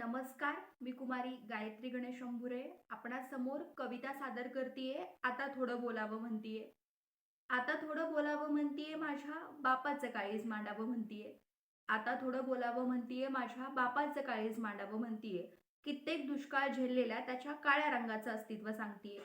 नमस्कार मी कुमारी गायत्री गणेश अंभुरे आपणासमोर कविता सादर करतीये. आता थोडं बोलावं म्हणतीये. आता थोडं बोलावं म्हणतीये माझ्या बापाचं काळीज मांडावं म्हणतीये. आता थोडं बोलावं म्हणतीये माझ्या बापाचं काळीज मांडावं म्हणतीये. कित्येक दुष्काळ झेललेल्या त्याच्या काळ्या रंगाचं अस्तित्व सांगतीये.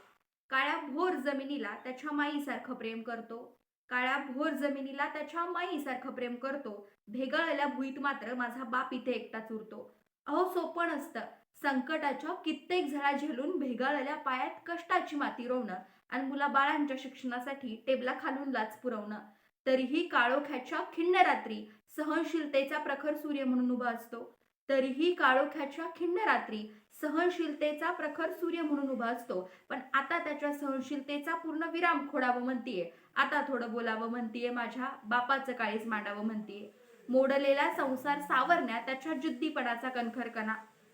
काळ्या भोर जमिनीला त्याच्या माईसारखं प्रेम करतो. काळ्या भोर जमिनीला त्याच्या माईसारखं प्रेम करतो. भेगाळलेल्या भुईत मात्र माझा बाप इथे एकटाच उरतो अहो सोपं नसतं संकटाच्या कित्येक झळा झेलून भेगाळलेल्या पायात कष्टाची माती रोवणं आणि मुलाबाळांच्या शिक्षणासाठी टेबला खालून लाच पुरवणं. तरीही काळोख्याच्या खिन्न रात्री सहनशीलतेचा प्रखर सूर्य म्हणून उभा असतो. तरीही काळोख्याच्या खिन्न रात्री सहनशीलतेचा प्रखर सूर्य म्हणून उभा असतो. पण आता त्याच्या सहनशीलतेचा पूर्ण विराम खोडावं म्हणतीये. आता थोडं बोलावं म्हणतीये माझ्या बापाचं काळीच मांडावं म्हणतीये. मोडलेला संसार सावरण्या त्याच्या जिद्दीपणाचा कणखरकणा.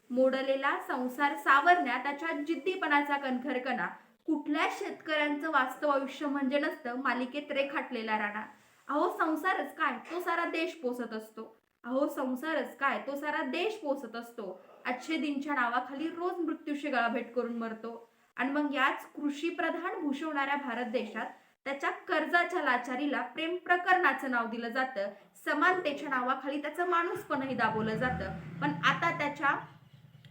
मोडलेला संसार सावरण्या त्याच्या जिद्दीपणाचा कणखरकणा. कुठल्या शेतकऱ्यांचं वास्तव आयुष्य म्हणजे नसतं मालिकेत रेखाटलेला राणा. अहो संसारच काय? तो सारा देश पोसत असतो. अहो संसारच काय? तो सारा देश पोसत असतो. अच्छे दिनच्या नावाखाली रोज मृत्यूशी गळाभेट करून मरतो. आणि मग याच कृषी प्रधान भूषवणाऱ्या भारत देशात त्याच्या कर्जाच्या लाचारीला प्रेम प्रकरणाचं नाव दिलं जातं. समानतेच्या नावाखाली त्याचं माणूसपणही दाबवलं जातं. पण आता त्याच्या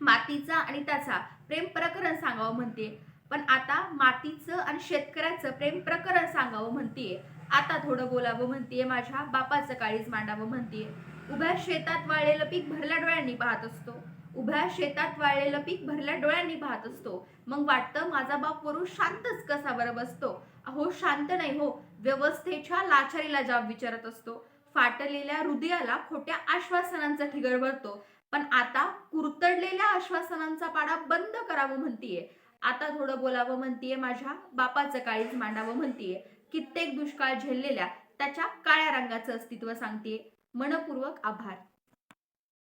मातीचा आणि त्याचा प्रेम प्रकरण सांगावं म्हणते. पण आता मातीचं आणि शेतकऱ्याचं प्रेम प्रकरण सांगावं म्हणतेय. आता थोडं बोलावं म्हणतेय माझ्या बापाचं काळीज मांडावं म्हणतेय. उभ्या शेतात वाळलेलं पीक भरल्या डोळ्यांनी पाहत असतो. उभ्या शेतात वाळलेलं पीक भरल्या डोळ्यांनी पाहत असतो. मग वाटतं माझा बाप वरून शांतच कसा बरं बसतो? अहो शांत नाही हो. व्यवस्थेच्या लाचारीला जाब विचारत असतो. फाटलेल्या हृदयाला खोट्या आश्वासनांचा ठिगळ भरतो. पण आता कुरतडलेल्या आश्वासनांचा पाडा बंद करावं म्हणतीये. आता थोडं बोलावं म्हणतीये माझ्या बापाचं काळीच मांडावं म्हणतीये. कित्येक दुष्काळ झेललेल्या त्याच्या काळ्या रंगाचं अस्तित्व सांगतीये. मनपूर्वक आभार.